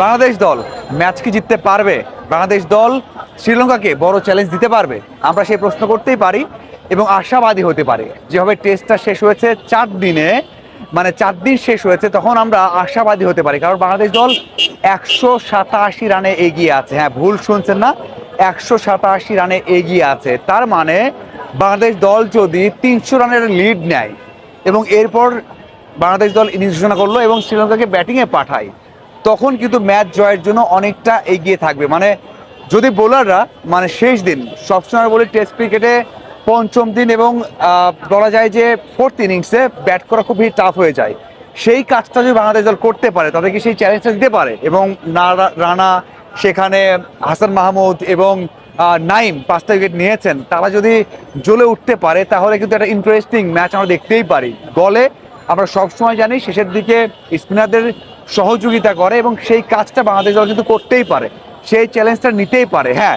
বাংলাদেশ দল ম্যাচ কি জিততে পারবে? বাংলাদেশ দল শ্রীলঙ্কাকে বড় চ্যালেঞ্জ দিতে পারবে? আমরা সেই প্রশ্ন করতেই পারি এবং আশাবাদী হতে পারে। যেভাবে টেস্টটা শেষ হয়েছে, চার দিনে মানে চার দিন শেষ হয়েছে, তখন আমরা আশাবাদী হতে পারি। কারণ বাংলাদেশ দল একশো সাতাশি রানে এগিয়ে আছে। হ্যাঁ ভুল শুনছেন না। একশো সাতাশি রানে এগিয়ে আছে। তার মানে বাংলাদেশ দল যদি তিনশো রানের লিড নেয় এবং এরপর বাংলাদেশ দল ইনিংস ঘোষণা করল এবং শ্রীলঙ্কাকে ব্যাটিংয়ে পাঠায় তখন কিন্তু ম্যাচ জয়ের জন্য অনেকটা এগিয়ে থাকবে। মানে যদি বোলাররা মানে শেষ দিন, সবসময় বলি টেস্ট ক্রিকেটে পঞ্চম দিন এবং বলা যায় যে ফোর্থ ইনিংসে ব্যাট করা খুবই টাফ হয়ে যায়। সেই কাজটা যদি বাংলাদেশ দল করতে পারে তাদেরকে সেই চ্যালেঞ্জটা দিতে পারে? এবং রানা, সেখানে হাসান মাহমুদ এবং নাইম পাঁচটা উইকেট নিয়েছেন, তারা যদি জ্বলে উঠতে পারে, তাহলে কিন্তু একটা ইন্টারেস্টিং ম্যাচ আমরা দেখতেই পারি। গলে আমরা সবসময় জানি শেষের দিকে স্পিনারদের সহযোগিতা করে এবং সেই কাজটা বাংলাদেশ দল কিন্তু করতেই পারে, সেই চ্যালেঞ্জটা নিতেই পারে। হ্যাঁ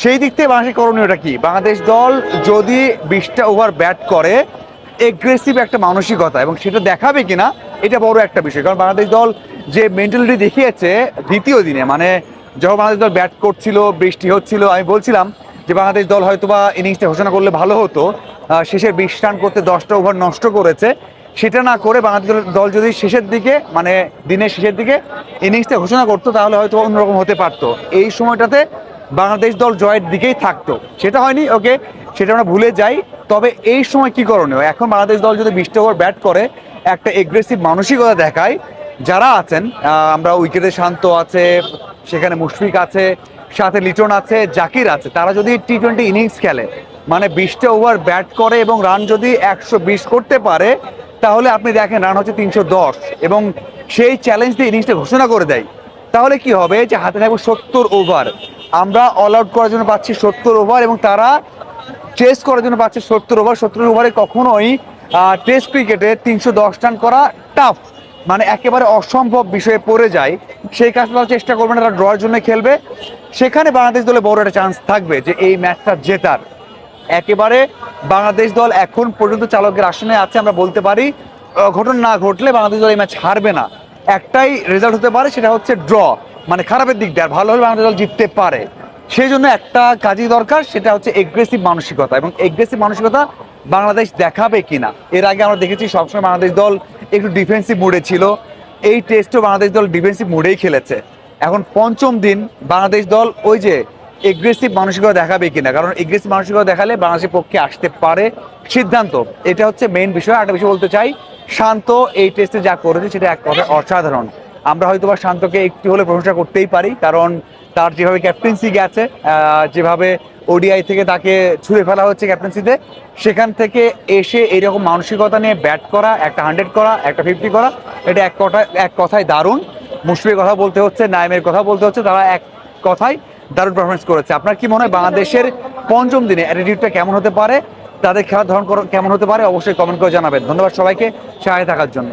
সেই দিক থেকে বাংলাদেশের করণীয়টা কি? বাংলাদেশ দল যদি বিশটা ওভার ব্যাট করে এগ্রেসিভ একটা মানসিকতা এবং সেটা দেখাবে কিনা, এটা বড় একটা বিষয়। কারণ বাংলাদেশ দল যে মেন্টালিটি দেখিয়েছে দ্বিতীয় দিনে মানে যখন বাংলাদেশ দল ব্যাট করছিল, বৃষ্টি হচ্ছিল, আমি বলছিলাম যে বাংলাদেশ দল হয়তোবা ইনিংসটা ঘোষণা করলে ভালো হতো। শেষের বিশ রান করতে দশটা ওভার নষ্ট করেছে। সেটা না করে বাংলাদেশ দল- যদি শেষের দিকে মানে দিনের শেষের দিকে ইনিংসটা ঘোষণা করতো, তাহলে হয়তো অন্যরকম হতে পারতো। এই সময়টাতে বাংলাদেশ দল জয়ের দিকেই থাকতো। সেটা হয়নি, ওকে, সেটা আমরা ভুলে যাই। তবে এই সময় কি করণীয়? এখন বাংলাদেশ দল যদি বিশটা ওভার ব্যাট করে, একটা এগ্রেসিভ মানসিকতা দেখায়, যারা আছেন আমরা উইকেটে শান্ত আছে, সেখানে মুশফিক আছে, সাথে লিটন আছে, জাকির আছে, তারা যদি টি টোয়েন্টি ইনিংস খেলে মানে বিশটা ওভার ব্যাট করে এবং রান যদি একশো বিশ করতে পারে তাহলে আপনি দেখেন রান হচ্ছে তিনশো দশ এবং সেই চ্যালেঞ্জ দিয়ে ইনিংসটা ঘোষণা করে দেয়। তাহলে কি হবে? যে হাতে থাকবে সত্তর ওভার আমরা অল আউট করার জন্য পাচ্ছি সত্তর ওভার এবং তারা চেস করার জন্য পাচ্ছে সত্তর ওভার সত্তর ওভারে কখনোই টেস্ট ক্রিকেটে তিনশো দশ রান করা টাফ মানে একেবারে অসম্ভব বিষয়ে পড়ে যায়। সেই কাজটা তারা চেষ্টা করবে না, তারা ড্রয়ের জন্য খেলবে। সেখানে বাংলাদেশ দলে বড় একটা চান্স থাকবে যে এই ম্যাচটা জেতার। একেবারে বাংলাদেশ দল এখন পর্যন্ত চালকের আসনে আছে, আমরা বলতে পারি। ঘটনা না ঘটলে বাংলাদেশ দল এই ম্যাচ হারবে না। একটাই রেজাল্ট হতে পারে, সেটা হচ্ছে ড্র মানে খারাপের দিক দিয়ে, আর ভালো হলে বাংলাদেশ দল জিততে পারে। সেই জন্য একটা কাজই দরকার, সেটা হচ্ছে এগ্রেসিভ মানসিকতা, এবং এগ্রেসিভ মানসিকতা বাংলাদেশ দেখাবে কিনা। এর আগে আমরা দেখেছি, সবসময় বাংলাদেশ দল একটু ডিফেন্সিভ মুডে ছিল। এই টেস্টও বাংলাদেশ দল ডিফেন্সিভ মুডেই খেলেছে। এখন পঞ্চম দিন, বাংলাদেশ দল ওই যে এগ্রেসিভ মানসিকতা দেখাবে কিনা? কারণ এগ্রেসিভ মানসিকতা দেখালে বাংলাদেশের পক্ষে আসতে পারে সিদ্ধান্ত। এটা হচ্ছে মেইন বিষয়। একটা বিষয় বলতে চাই, শান্ত এই টেস্টে যা করেছে সেটা এক কথা অসাধারণ। আমরা হয়তো বা শান্তকে একটু হলে প্রশংসা করতেই পারি, কারণ তার যেভাবে ক্যাপ্টেন্সি গেছে যেভাবে ওডিআই থেকে তাকে ছুঁড়ে ফেলা হচ্ছে ক্যাপ্টেন্সিতে সেখান থেকে এসে এইরকম মানসিকতা নিয়ে ব্যাট করা, একটা হান্ড্রেড করা, একটা ফিফটি করা, এটা এক কথা এক কথায় দারুণ। মুশফিকের কথা বলতে হচ্ছে নাইমের কথা বলতে হচ্ছে, তারা এক কথায় দারুণ পারফরমেন্স করেছে। আপনার কি মনে হয় বাংলাদেশের পঞ্চম দিনে অ্যাটিটিউডটা কেমন হতে পারে? তাদের খেলার ধরন কেমন হতে পারে? অবশ্যই কমেন্ট করে জানাবেন। ধন্যবাদ সবাইকে। সাহায্য থাকার জন্য।